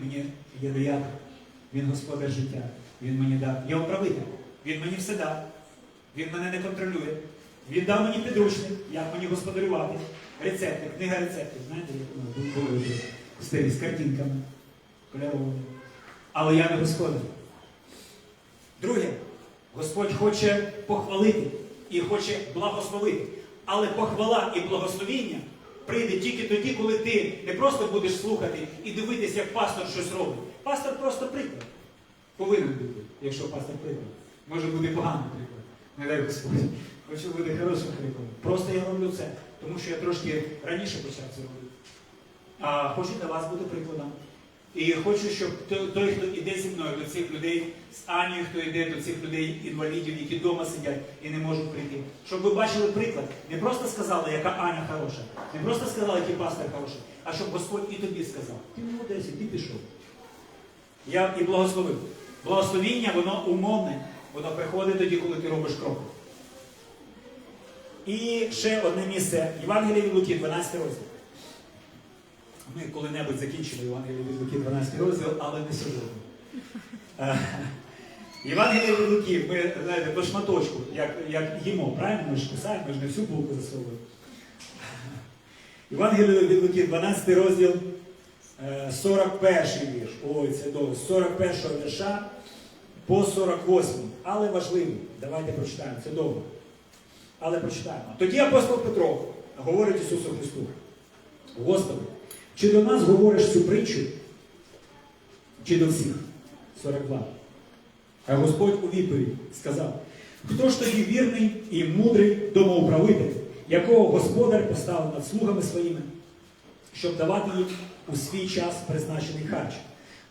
мені є дояток, він господар життя, він мені дав. Я управитель, він мені все дав, він мене не контролює. Він дав мені підручник, як мені господарювати. Рецепти, книга рецептів, знаєте, як воно були старі з картинками кольоровими. Але я не господар. Друге, Господь хоче похвалити і хоче благословити. Але похвала і благословіння прийде тільки тоді, коли ти не просто будеш слухати і дивитися, як пастор щось робить. Пастор просто приклад. Повинен бути, якщо пастор приклад. Може бути поганий приклад. Не дай Господь. Хочу бути хорошим прикладом. Просто я роблю це, тому що я трошки раніше почав це робити. А хочу для вас бути прикладом. І хочу, щоб той, хто йде зі мною до цих людей, з Анією, хто йде до цих людей, інвалідів, які вдома сидять і не можуть прийти, щоб ви бачили приклад. Не просто сказали, яка Аня хороша, не просто сказали, який пастор хороший, а щоб Господь і тобі сказав. Ти молодець, ти пішов. Я і благословив. Благословіння, воно умовне, воно приходить тоді, коли ти робиш крок. І ще одне місце. Євангелія від Луки, 12 розділ. Ми коли-небудь закінчили Євангелія від Луки 12 розділ, але не сьогодні. Е, Євангелія від Луки, ми знаєте, по шматочку, як, як їмо, правильно? Ми ж кусаємо, ми ж не всю булку засовуємо. Євангелія від Луки, 12 розділ, е, 41 вірш. Ой, це довго. 41 вірша по 48. Але важливий. Давайте прочитаємо, це довго. Але прочитаємо. Тоді апостол Петро говорить Ісусу Христу. Господи, чи до нас говориш цю притчу, чи до всіх? 42. А Господь у відповідь сказав: Хто ж тоді вірний і мудрий домоуправитель, якого Господар поставив над слугами своїми, щоб давати їм у свій час призначений харч?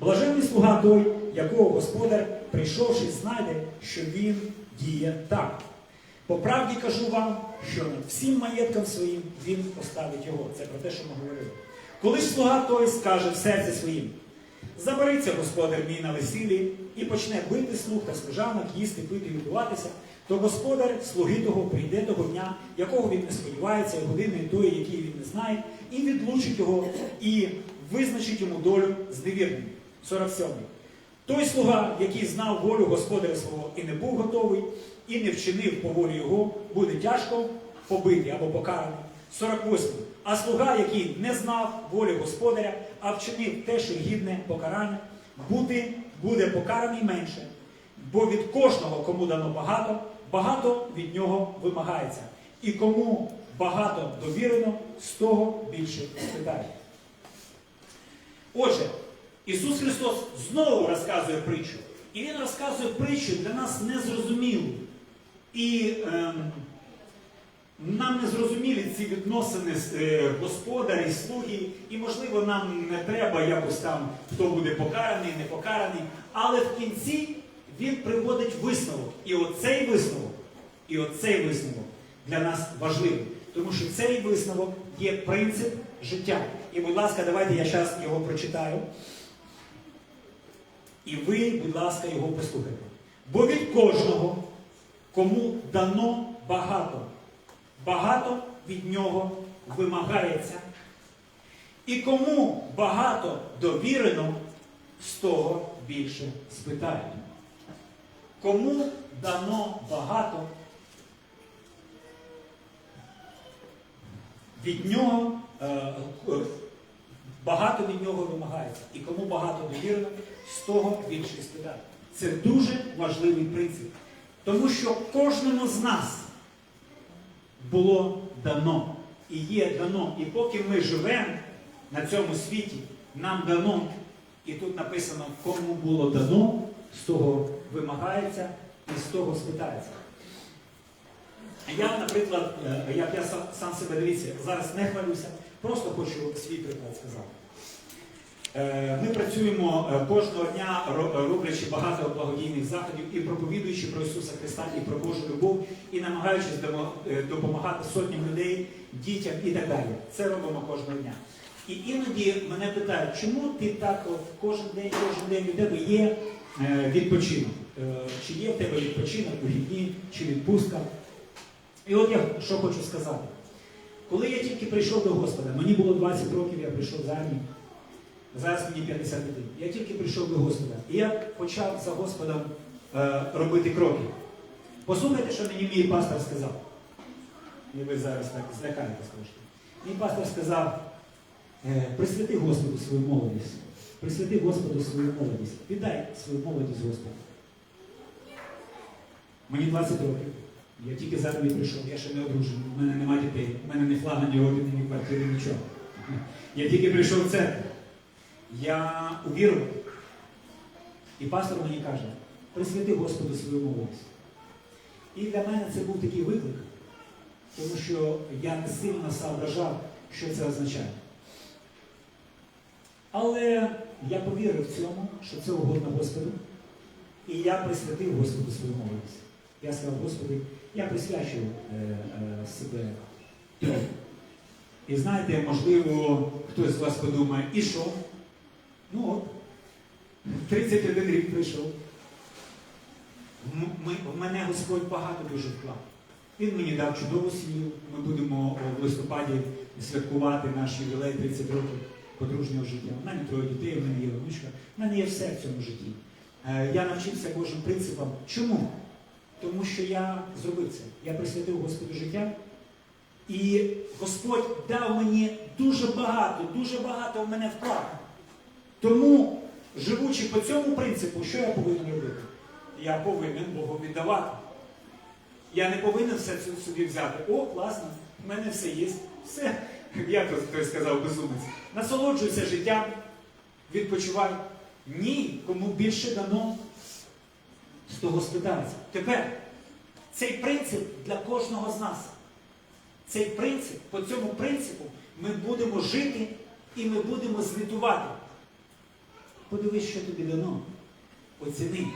Блаженний слуга той, якого Господар, прийшовши, знайде, що він діє так. По правді кажу вам, що над всім маєтком своїм він поставить його. Це про те, що ми говорили. Коли ж слуга той скаже в серці своїм, забериться господар мій на весіллі і почне бити слуг та служанок, їсти, пити і відбуватися, то господар слуги того прийде того дня, якого він не сподівається, і години тої, якої він не знає, і відлучить його, і визначить йому долю з невірним. 47. Той слуга, який знав волю господаря свого і не був готовий, і не вчинив по волі його, буде тяжко побитий або покараний. 48. А слуга, який не знав волі господаря, а вчинив те, що гідне покарання, буде, буде покараний менше. Бо від кожного, кому дано багато, багато від нього вимагається. І кому багато довірено, з того більше спитає. Отже, Ісус Христос знову розказує притчу. І Він розказує притчу для нас незрозумілу. І ем, нам не зрозумілі ці відносини з е, господаря і слуги, і, можливо, нам не треба якось там, хто буде покараний, не покараний. Але в кінці він приводить висновок. І оцей висновок, і оцей висновок для нас важливий. Тому що цей висновок є принцип життя. І, будь ласка, давайте я зараз його прочитаю. І ви, будь ласка, його послухайте. Бо від кожного, кому дано багато, багато від нього вимагається. І кому багато довірено, з того більше спитають. Кому дано багато, від нього е, е, багато від нього вимагається. І кому багато довірено, з того більше спитають. Це дуже важливий принцип. Тому що кожному з нас було дано і є дано. І поки ми живемо на цьому світі, нам дано, і тут написано, кому було дано, з того вимагається і з того спитається. Я, наприклад, е, я сам, сам себе дивіться, зараз не хвалюся, просто хочу свій приклад сказати. Е, Ми працюємо е, кожного дня, роблячи багато благодійних заходів і проповідуючи про Ісуса Христа і про Божу любов, і намагаючись е, допомагати сотням людей, дітям і так далі. Це робимо кожного дня. І іноді мене питають, чому ти так кожен день, кожен день у тебе є е, відпочинок? Е, Чи є в тебе відпочинок, у вихідні, чи відпустка? І от я що хочу сказати. Коли я тільки прийшов до Господа, мені було 20 років, я прийшов з армії. Зараз мені 51. Я тільки прийшов до Господа. І я почав за Господом е, робити кроки. Послухайте, що мені мій пастор сказав. І ви зараз так злякаєтесь трошки. Мій пастор сказав, е, присвяти Господу свою молодість. Присвяти Господу свою молодість. Віддай свою молодість Господу. Мені 20 років. Я тільки за тобі прийшов, я ще не одружений, у мене нема дітей, у мене ні флага, ні родини, ні квартири, нічого. Я тільки прийшов в церкву. Я увірував. І пастор мені каже, присвяти Господу свою молодість. І для мене це був такий виклик, тому що я не сильно соображав, що це означає. Але я повірив цьому, що це угодно Господу. І я присвятив Господу свою молодість. Я сказав, Господи, я присвячую е, е, себе. І знаєте, можливо, хтось з вас подумає, і що? Ну от, 31 рік прийшов. В мене Господь багато дуже вклав. Він мені дав чудову сім'ю. Ми будемо в листопаді святкувати наш ювілей 30 років подружнього життя. У мене троє дітей, у мене є внучка, у мене є все в цьому житті. Е, Я навчився Божим принципам. Чому? Тому що я зробив це. Я присвятив Господу життя. І Господь дав мені дуже багато, дуже багато в мене вклад. Тому, живучи по цьому принципу, що я повинен робити? Я повинен Богу віддавати. Я не повинен все це собі взяти. О, класно, в мене все є. Все. Я то той сказав безумець. Насолоджуйся життям, відпочивай. Ні, кому більше дано, з того спитається. Тепер цей принцип для кожного з нас. Цей принцип, по цьому принципу ми будемо жити і ми будемо звітувати. Подивись, що тобі дано. Оціни,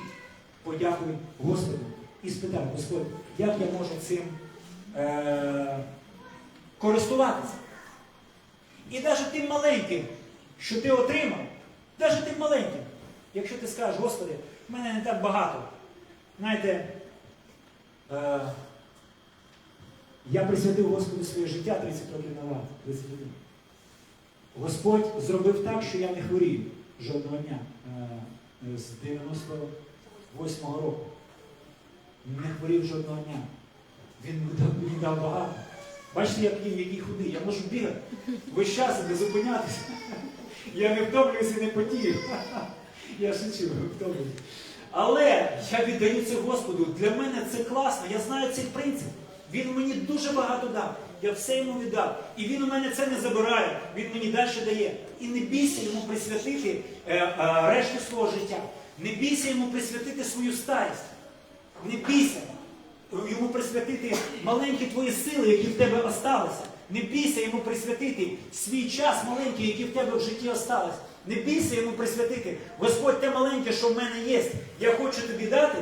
подякуй Господу і спитай, Господь, як я можу цим е- користуватися? І навіть тим маленьким, що ти отримав, навіть тим маленьким, якщо ти скажеш, Господи, в мене не так багато. Знаєте, е- я присвятив Господу своє життя 30 років назад. 31. Господь зробив так, що я не хворію жодного дня е, з 98-го року. Не хворів жодного дня. Він мені дав, багато. Бачите, як я який худий, я можу бігати весь час не зупинятися. Я не втомлююся і не потію. Я шучу, не втомлююся. Але я віддаю це Господу. Для мене це класно. Я знаю цей принцип. Він мені дуже багато дав. Я все йому віддав. І він у мене це не забирає, він мені далі дає. І не бійся йому присвятити е, е, решту свого життя. Не бійся йому присвятити свою старість. Не бійся йому присвятити маленькі твої сили, які в тебе осталися. Не бійся йому присвятити свій час маленький, який в тебе в житті осталось. Не бійся йому присвятити. Господь, те маленьке, що в мене є, я хочу тобі дати.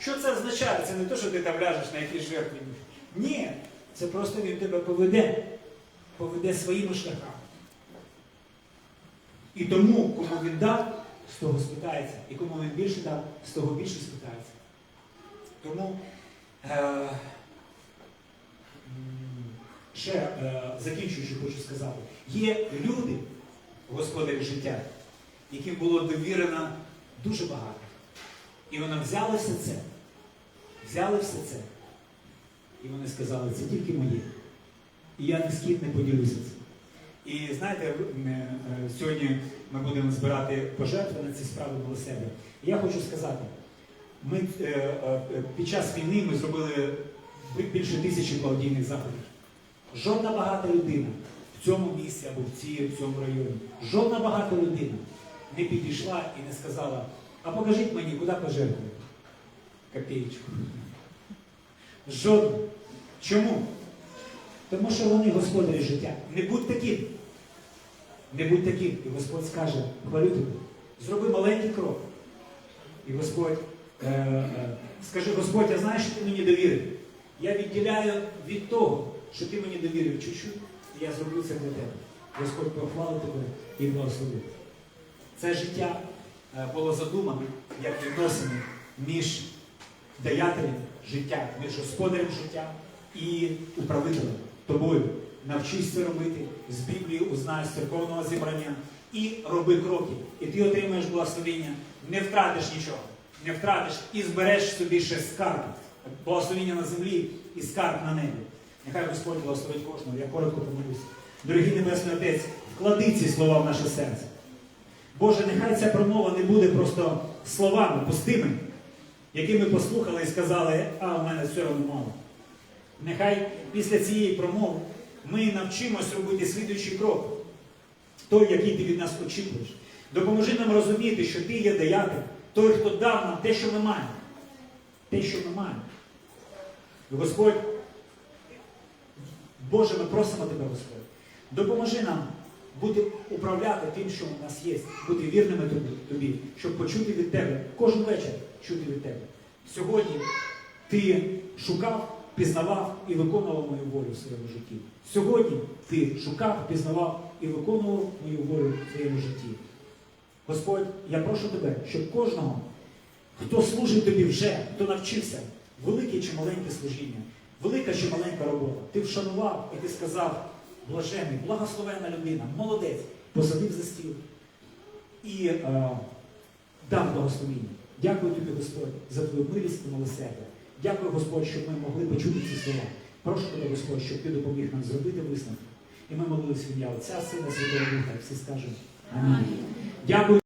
Що це означає? Це не те, що ти там ляжеш на якісь жертви. Ні, це просто він тебе поведе, поведе своїми шляхами. І тому, кому він дав, з того спитається. І кому він більше дав, з того більше спитається. Тому е, ще е, закінчуючи, хочу сказати, є люди, господарі життя, яким було довірено дуже багато. І вони взяли все це, взяли все це. І вони сказали, це тільки моє. І я ні з ким не поділюся цим. І знаєте, е, сьогодні ми будемо збирати пожертви на ці справи милосердя. І я хочу сказати, ми е, е, під час війни ми зробили більше тисячі благодійних заходів. Жодна багата людина в цьому місці або в, цій, в цьому районі, жодна багата людина не підійшла і не сказала, а покажіть мені, куди пожертвувати? Копеечку. Жодна. Чому? Тому що вони господарі життя. Не будь таким. Не будь таким. І Господь скаже, хвалю тебе. Зроби маленький крок. І Господь е, е, скажи, Господь, я знаю, що ти мені довірив. Я відділяю від того, що ти мені довірив чуть-чуть, і я зроблю це для тебе. Господь похвалить тебе і благословить. Це життя е, було задумано як відносини між даятелем життя, між господарем життя і управителем тобою. Навчись це робити з Біблії, узнай з церковного зібрання і роби кроки. І ти отримаєш благословення, не втратиш нічого, не втратиш і збереш собі ще скарб. Благословення на землі і скарб на небі. Нехай Господь благословить кожного. Я коротко помолюся. Дорогий Небесний Отець, вклади ці слова в наше серце. Боже, нехай ця промова не буде просто словами пустими, які ми послухали і сказали, а в мене все одно мало. Нехай після цієї промови ми навчимось робити слідуючий крок, той, який ти від нас очікуєш. Допоможи нам розуміти, що ти є даятель, той, хто дав нам те, що ми маємо. Те, що ми маємо. Господь, Боже, ми просимо Тебе, Господь, допоможи нам бути управляти тим, що у нас є, бути вірними тобі, щоб почути від Тебе, кожен вечір чути від Тебе. Сьогодні ти шукав, пізнавав і виконував мою волю в своєму житті. Сьогодні ти шукав, пізнавав і виконував мою волю в своєму житті. Господь, я прошу тебе, щоб кожного, хто служить тобі вже, хто навчився, велике чи маленьке служіння, велика чи маленька робота, ти вшанував і ти сказав, блажений, благословенна людина, молодець, посадив за стіл і е, дав благословіння. Дякую тобі, Господь, за твою милість і милосердя. Дякую, Господь, щоб ми могли почути ці слова. Прошу тебе, Господь, щоб ти допоміг нам зробити висновки. І ми молились в ім'я Отця, Сина, Святого Духа, і всі скажемо. Амінь. Дякую.